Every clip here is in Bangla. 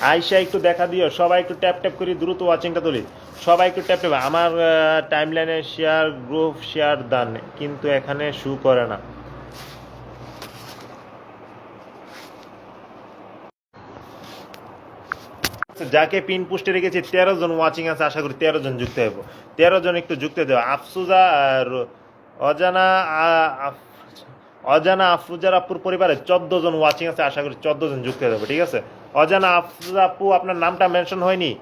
আইসা একটু দেখা দিও। সবাই একটু ট্যাপ ট্যাপ করি, দ্রুত ওয়াচিংটা তুলি। সবাই একটু ট্যাপ ট্যাপ। আমার টাইম লাইনে শেয়ার গ্রুপ শেয়ার দান কিন্তু এখানে শু করে না। যাকে পিন পুষ্টে রেখেছি, তেরো জন ওয়াচিং আছে, আশা করি তেরো জন যুক্ত হব তেরো জন একটু যুক্ত দেবো আফসুজা আর অজানা আফ- অজানা আফরুজার আপুর পরিবারে চোদ্দ জন ওয়াচিং আছে, আশা করি চোদ্দ জন যুক্ত হয়ে যাবে, ঠিক আছে? অজানা আফরুজা আপু আপনার নামটা মেনশন হয়নি।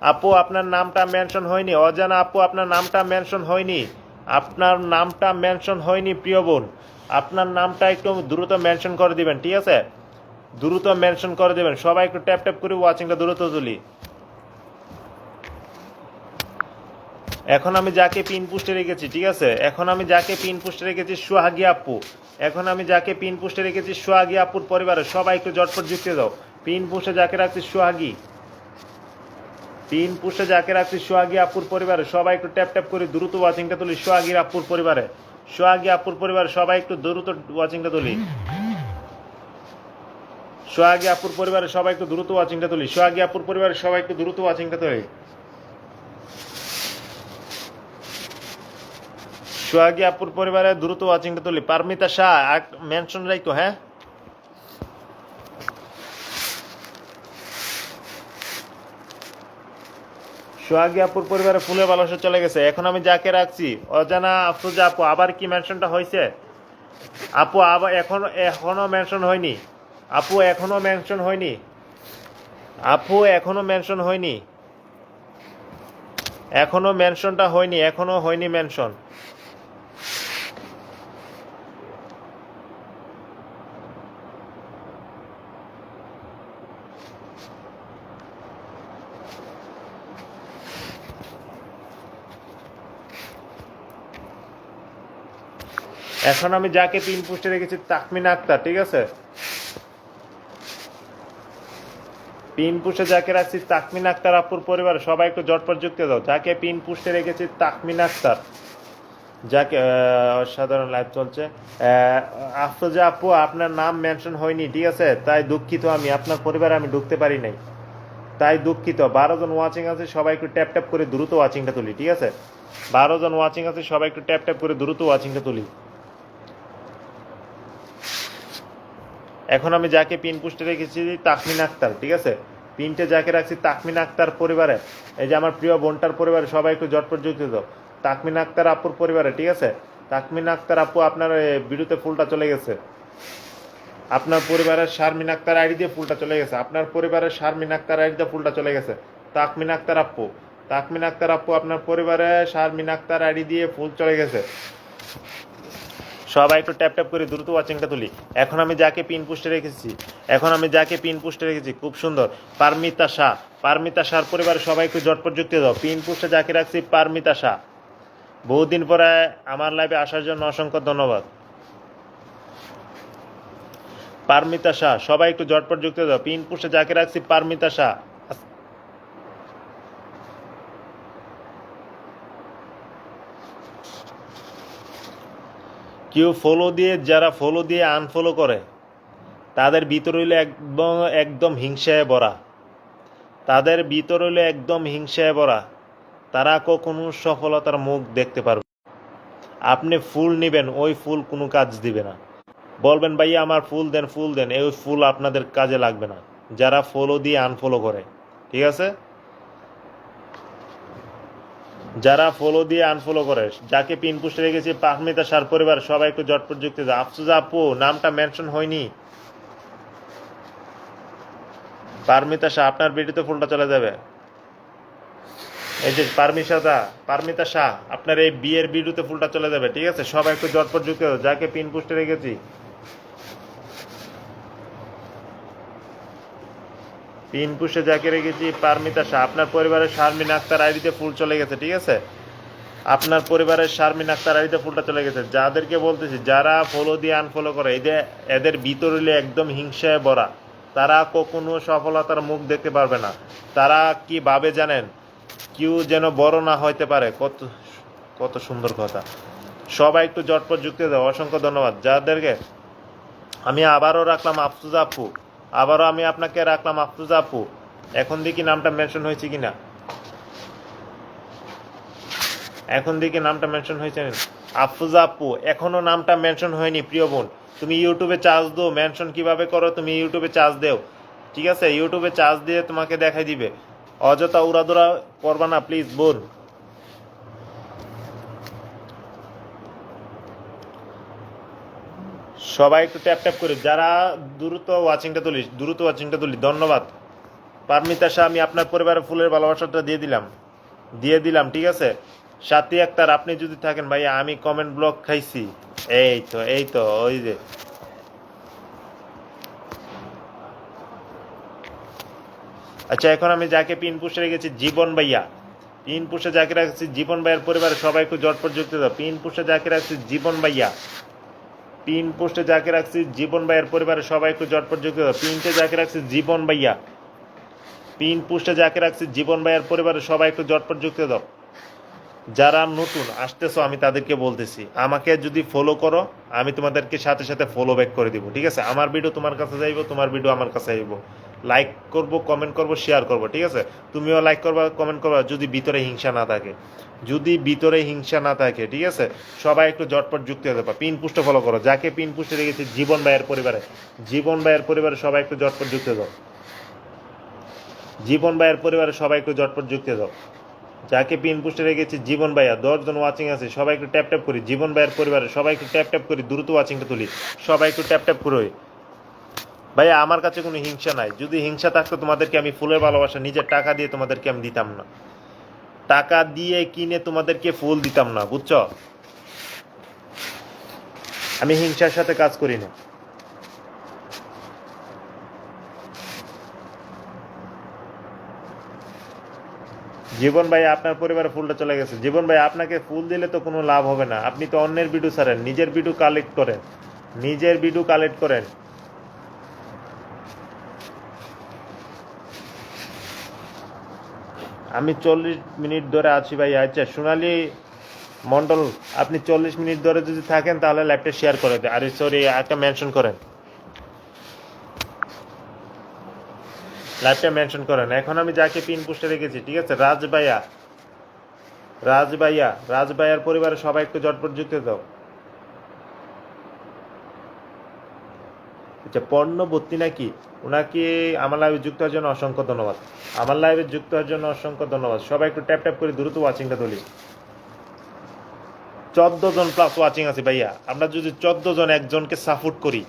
আপু, আপনার নামটা মেনশন হয়নি। অজানা আপু, আপনার নামটা মেনশন হয়নি। আপনার নামটা মেনশন হয়নি, প্রিয় বোন। আপনার নামটা একটু দ্রুত মেনশন করে দিবেন, ঠিক আছে? দ্রুত মেনশন করে দেবেন। সবাই একটু ট্যাপ ট্যাপ করে ওয়াচিংটা দ্রুত তুলি। এখন আমি যাকে পিন পুষ্টে রেখেছি, ঠিক আছে? এখন আমি যাকে পিন পুষ্টে রেখেছি, সোহাগী আপু। এখন আমি যাকে পিন পুষ্টে রেখেছি, সোহাগী আপুর পরিবারে। সবাই একটু জটপট যুক্তি দাও। পিন পুষ্টে যাকে রাখছি, সোহাগী? পিন পুষ্টে যাকে রাখছি, সোহাগী আপুর পরিবারে। সবাই একটু ট্যাপ ট্যাপ করে দ্রুত ওয়াচিংটা তুলি, সোহাগীর আপুর পরিবারে। সোহাগী আপুর পরিবারে সবাই একটু দ্রুত ওয়াচিংটা তুলি। সোহাগী আপুর পরিবারে সবাই একটু দ্রুত ওয়াচিংটা তুলি। সোহাগী আপুর পরিবারের সবাই একটু দ্রুত ওয়াচিংটা তুলি। সোহাগী আপুর পরিবারে দ্রুত ওয়াচিংটা তুলি। পারমিতা শাহ মেনশন রাখো হ্যাঁ? সোহাগী আপুর পরিবারে ফুলে ভালোবাসা চলে গেছে। এখন আমি যাকে রাখছি, অজানা আফরোজা আপু, আবার কি মেনশনটা হয়েছে আপু, আবার এখন, এখনও মেনশন হয়নি। আপু, এখনও মেনশন হয়নি। আপু, এখনও মেনশন হয়নি। এখনও মেনশনটা হয়নি, এখনও হয়নি মেনশন এখন আমি যাকে পিন পোস্টে রেখেছি, তাকমিন আক্তার, ঠিক আছে? পিন পুষে যাকে রাখছি, তাকমিন আক্তার আপুর পরিবার, সবাই একটু জটপট যুক্তি দাও। যাকে পিন পুষতে রেখেছি, তাকমিন আক্তার। যাকে অসাধারণ লাইভ চলছে। আফরোজা আপু, আপনার নাম মেনশন হয়নি, ঠিক আছে? তাই দুঃখিত আমি, আপনার পরিবারে আমি ঢুকতে পারি নাই। তাই দুঃখিত, বারো জন ওয়াচিং আছে, সবাই একটু ট্যাপ ট্যাপ করে দ্রুত ওয়াচিংটা তুলি, ঠিক আছে? বারো জন ওয়াচিং আছে, সবাই একটু ট্যাপ ট্যাপ করে দ্রুত ওয়াচিংটা তুলি। এখন আমি যাকে পিন পুষ্টে রেখেছি তাকমিন আক্তার, ঠিক আছে? পিনটে যাকে রাখছি তাকমিন আক্তার পরিবারে। এই যে আমার প্রিয় বোনটার পরিবারে, সবাই একটু জটপট যুক্ত দাও। তাকমিন আক্তার আপুর পরিবারে, ঠিক আছে? তাকমিন আক্তার আপু, আপনার ভিডিওতে ফুলটা চলে গেছে। আপনার পরিবারের শারমিন আক্তার আইডি দিয়ে ফুলটা চলে গেছে। আপনার পরিবারের শারমিন আক্তার আইডি দিয়ে ফুলটা চলে গেছে। তাকমিন আক্তার আপু। তাকমিন আক্তার আপু, আপনার পরিবারে শারমিন আক্তার আইডি দিয়ে ফুল চলে গেছে। সবাই একটু ট্যাপ ট্যাপ করে দ্রুত ওয়াচিংটা তুলি। এখন আমি যাকে পিন পুষ্টে রেখেছি, এখন আমি যাকে পিন পুষ্টে রেখেছি, খুব সুন্দর। পারমিতা শাহ, পারমিতা শাহর পরিবারের সবাই একটু জটপট যুক্তি দাও। পিন পুষ্টে যাকে রাখছি, পারমিতা শাহ। বহুদিন পরে আমার লাইভে আসার জন্য অসংখ্য ধন্যবাদ। পারমিতা শাহ, সবাই একটু জটপট যুক্তি দাও। পিন পুষ্টে যাকে রাখছি, পারমিতা শাহ। কেউ ফলো দিয়ে, যারা ফলো দিয়ে আনফলো করে, তাদের ভিতর হইলে একদম একদম হিংসায় ভরা। তাদের ভিতর হইলে একদম হিংসায় ভরা। তারা কখনো সফলতার মুখ দেখতে পারবে আপনি ফুল নেবেন, ওই ফুল কোনো কাজ দিবে না। বলবেন ভাইয়া আমার ফুল দেন ফুল দেন, এই ফুল আপনাদের কাজে লাগবে না। যারা ফলো দিয়ে আনফলো করে, ঠিক আছে? যারা ফলো দিয়ে আনফলো করে, যাকে পিন পুষ্টে রেখেছি, পাহমিতা সার পরিবার, সবাই একটু জটপট যুক্তি আফসুজা আপু, নামটা মেনশন হয়নি। পারমিতা শাহ, আপনার ভিডিওতে ফুলটা চলে যাবে। এই যে পারমিতা দা, পারমিতা শাহ, আপনার এই বিয়ের ভিডিওতে ফুলটা চলে যাবে, ঠিক আছে? সবাই একটু জটপট যুক্তি যাকে পিন পুষ্টে রেখেছি। পিন পুষে যাকে রেখেছি, পারমিতা শাহ। আপনার পরিবারের শারমিন আক্তার আইডিতে ফুল চলে গেছে, ঠিক আছে? আপনার পরিবারের শারমিন আক্তার আইডিতে ফুলটা চলে গেছে। যাদেরকে বলতেছি, যারা ফলো দিয়ে আনফলো করে এদের এদের ভিতর একদম হিংসায় ভরা, তারা কখনো সফলতার মুখ দেখতে পারবে না। তারা কি ভাবে জানেন? কেউ যেন বড় না হইতে পারে। কত কত সুন্দর কথা। সবাই একটু জটপট যুক্তি দাও অসংখ্য ধন্যবাদ। যাদেরকে আমি আবারও রাখলাম আফসুজা আপু। আবারও আমি আপনাকে রাখলাম, আফরুজা আপু। এখন দেখি নামটা মেনশন হয়েছে কিনা। এখন দেখি নামটা মেনশন হয়েছে। আফরুজা আপু, এখনও নামটা মেনশন হয়নি, প্রিয় বোন। তুমি ইউটিউবে চার্জ দাও, মেনশন কীভাবে করো, তুমি ইউটিউবে চার্জ দেও। ঠিক আছে? ইউটিউবে চার্জ দিয়ে তোমাকে দেখাই দিবে। অযথা উড়াদুরা করবা না, প্লিজ, বোন। সবাই একটু ট্যাপ ট্যাপ করে, যারা দ্রুত ওয়াচিংটা তুলি, দ্রুত ওয়াচিংটা তুলি, ধন্যবাদ। পারমিতা শাহ, আমি আপনার পরিবারের ফুলের ভালোবাসাটা দিয়ে দিলাম। দিয়ে দিলাম, ঠিক আছে? সাথী একটার আপনি যদি থাকেন ভাইয়া, আমি কমেন্ট ব্লক খাইছি। এই তো এই তো, ওই যে। আচ্ছা এখন আমি যাকে পিন পুষে রেখেছি, জীবন ভাইয়া। পিন পুষে যাকে রাখছি, জীবন ভাইয়ের পরিবারের সবাই একটু জটপট যুক্ত দাও। পিন পুষে যাকে রাখছি, জীবন ভাইয়া। পিন পোস্টে যাকে রাখছি, জীবন ভাইয়ের পরিবারের সবাই একটু জটপট যুক্ত পিনটে যাকে রাখছি, জীবন ভাইয়া। পিন পোস্টে যাকে রাখছি, জীবন ভাইয়ের পরিবারের সবাই একটু জটপট যুক্ত দাও। যারা নতুন আসতেছো, আমি তাদেরকে বলতেছি, আমাকে যদি ফলো করো, আমি তোমাদেরকে সাথে সাথে ফলো ব্যাক করে দিব, ঠিক আছে? আমার ভিডিও তোমার কাছে যাইব, তোমার ভিডিও আমার কাছে আইব লাইক করব কমেন্ট করব শেয়ার করব, ঠিক আছে? তুমিও লাইক করবা কমেন্ট করবা, যদি ভিতরে হিংসা না থাকে। যদি ভিতরে হিংসা না থাকে, ঠিক আছে? সবাই একটু জটপট যুক্ত হতে পারে। পিন পুষ্ট ফলো করো। যাকে পিন পুষ্টে রেখেছি, জীবন ভাইয়ের পরিবারে। জীবন ভাইয়ের পরিবারে সবাই একটু জটপট যুক্ত দাও। জীবন ভাইয়ের পরিবারে সবাই একটু জটপট যুক্ত দাও। যাকে পিন পুষ্টে রেখেছি, জীবন ভাইয়া, দশজন ওয়াচিং আছে, সবাই একটু ট্যাপ ট্যাপ করি। জীবন ভাইয়ের পরিবারে সবাই একটু ট্যাপ ট্যাপ করি, দ্রুত ওয়াচিংটা তুলি। সবাই একটু ট্যাপ ট্যাপ করে। ভাইয়া, আমার কাছে কোনো হিংসা নাই। যদি হিংসা থাকতো, তোমাদেরকে আমি ফুলের ভালোবাসা, নিজের টাকা দিয়ে তোমাদেরকে আমি দিতাম না। টাকা দিয়ে কিনে তোমাদেরকে ফুল দিতাম না, বুঝছ? আমি হিংসার সাথে কাজ করি না। জীবন ভাই, আপনার পরিবারে ফুলটা চলে গেছে। জীবন ভাই, আপনাকে ফুল দিলে তো কোনো লাভ হবে না। আপনি তো অন্যের বিডু ছাড়েন, নিজের বিডু কালেক্ট করেন। নিজের বিডু কালেক্ট করেন। আমি চল্লিশ মিনিট ধরে আছি ভাই আচ্ছা সোনালি মন্ডল আপনি চল্লিশ মিনিট ধরে যদি থাকেন, তাহলে লাইভটা শেয়ার করে দেন। আরে সরি একটা মেনশন করেন। লাইভটা মেনশন করেন। এখন আমি যাকে পিন পুষ্টে রেখেছি, ঠিক আছে? রাজ ভাইয়া। রাজ ভাইয়া, রাজ ভাইয়ার পরিবারের সবাই একটু জটপট যুক্ত দাও আচ্ছা পর্ণবর্তী নাকি? ওনাকে আমার লাইভে যুক্ত হওয়ার জন্য অসংখ্য ধন্যবাদ। আমার লাইভে যুক্ত হওয়ার জন্য অসংখ্য ধন্যবাদ। সবাই একটু ট্যাপ ট্যাপ করে দ্রুত ওয়াচিংটা ধরি। চোদ্দ জন প্লাস ওয়াচিং আছে ভাইয়া। আমরা যদি চোদ্দ জন একজনকে সাপোর্ট করি,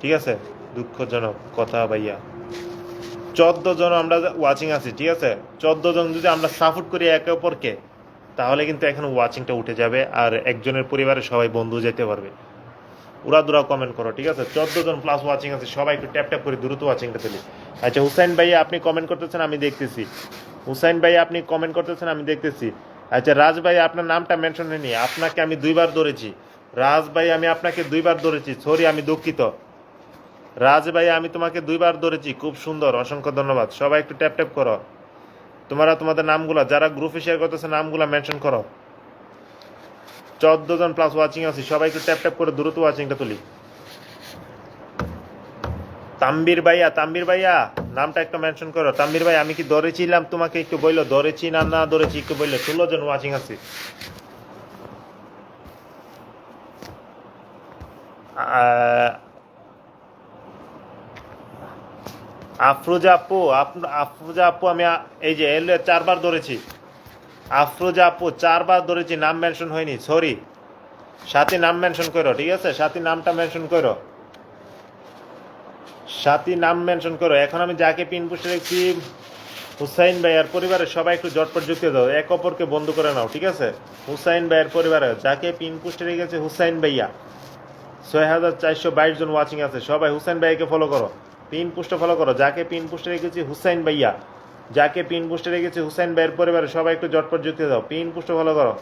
ঠিক আছে? দুঃখজনক কথা ভাইয়া। চোদ্দ জন আমরা ওয়াচিং আছি, ঠিক আছে? চোদ্দ জন যদি আমরা সাপোর্ট করি একে অপরকে, তাহলে কিন্তু এখন ওয়াচিংটা উঠে যাবে আর একজনের পরিবারে সবাই বন্ধু যেতে পারবে। উড়া দুরা কমেন্ট করো, ঠিক আছে? চোদ্দ জন প্লাস ওয়াচিং আছে, সবাই একটু ট্যাপ ট্যাপ করে দ্রুত ওয়াচিংটা তুলি। আচ্ছা হুসাইন ভাই আপনি কমেন্ট করতেছেন, আমি দেখতেছি। হুসাইন ভাই আপনি কমেন্ট করতেছেন, আমি দেখতেছি। আচ্ছা রাজ ভাই আপনার নামটা মেনশন হয়নি। আপনাকে আমি দুইবার ধরেছি। রাজ ভাই আমি আপনাকে দুইবার ধরেছি। সরি আমি দুঃখিত। রাজ ভাই আমি তোমাকে দুইবার ধরেছি। খুব সুন্দর, অসংখ্য ধন্যবাদ। সবাই একটু ট্যাপ ট্যাপ করো। তোমরা তোমাদের নামগুলা, যারা গ্রুপে শেয়ার করতেছে, নামগুলা মেনশন করো। চোদ্দ জন প্লাস ওয়াচিং আছি সবাই একটু ট্যাপ ট্যাপ করে দ্রুত ওয়াচিংটা তুলি। তাম্বির ভাইয়া তাম্বির ভাইয়া, নামটা একটু মেনশন করো। তাম্বির ভাই, আমি কি ধরেছিলাম তোমাকে একটু বলল ধরেছি না না ধরেছি, একটু বলল ষোলো জন ওয়াচিং আছে। আফরোজা আপ- আফরোজা আপু, আমি এই যে, এলে চারবার ধরেছি। আফরোজা আপু চারবার ধরেছি, নাম মেনশন হয়নি সরি সাথী নাম মেনশন করো ঠিক আছে? সাথী নামটা মেনশন করো সাথী নাম মেনশন করো এখন আমি যাকে পিন পুষে রেখেছি, হুসাইন ভাইয়ার পরিবারের সবাই একটু জটপট যুক্ত দাও, এক অপরকে বন্ধ করে নাও, ঠিক আছে? হুসাইন ভাইয়ের পরিবারে যাকে পিন পুষ্টে রেখেছে হুসাইন ভাইয়া। ছয় হাজার চারশো বাইশ জন ওয়াচিং আছে। সবাই হুসাইন ভাইয়াকে ফলো করো। পিন পুষ্টে ফলো করো। যাকে পিন পুষ্টে রেখেছি হুসাইন ভাইয়া। যাকে পিন পুষ্টে রেখেছি হুসাইন ভাইয়ের পরিবারে সবাই একটু জটপট যুক্ত দাও। পিন পুষ্ট ফলো করো।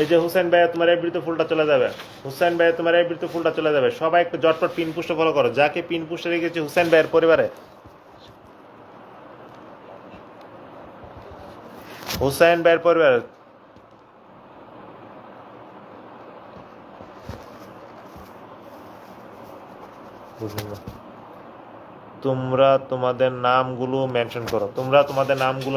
এই যে হুসেন ভাইয়া, তোমার এই বৃত্ত ফুলটা চলে যাবে। হুসেন ভাইয়া, তোমার এই বৃত্ত ফুলটা চলে যাবে। সবাই একটু জটপট পিন পুষ্ট ফলো করো। যাকে পিন পুষ্টে রেখেছি হুসেন ভাইয়ের পরিবারে। হুসাইন ভাইয়ের পরিবারে। বুঝলাম। তোমরা তোমাদের নামগুলো মেনশন করো। তোমরা তোমাদের নামগুলো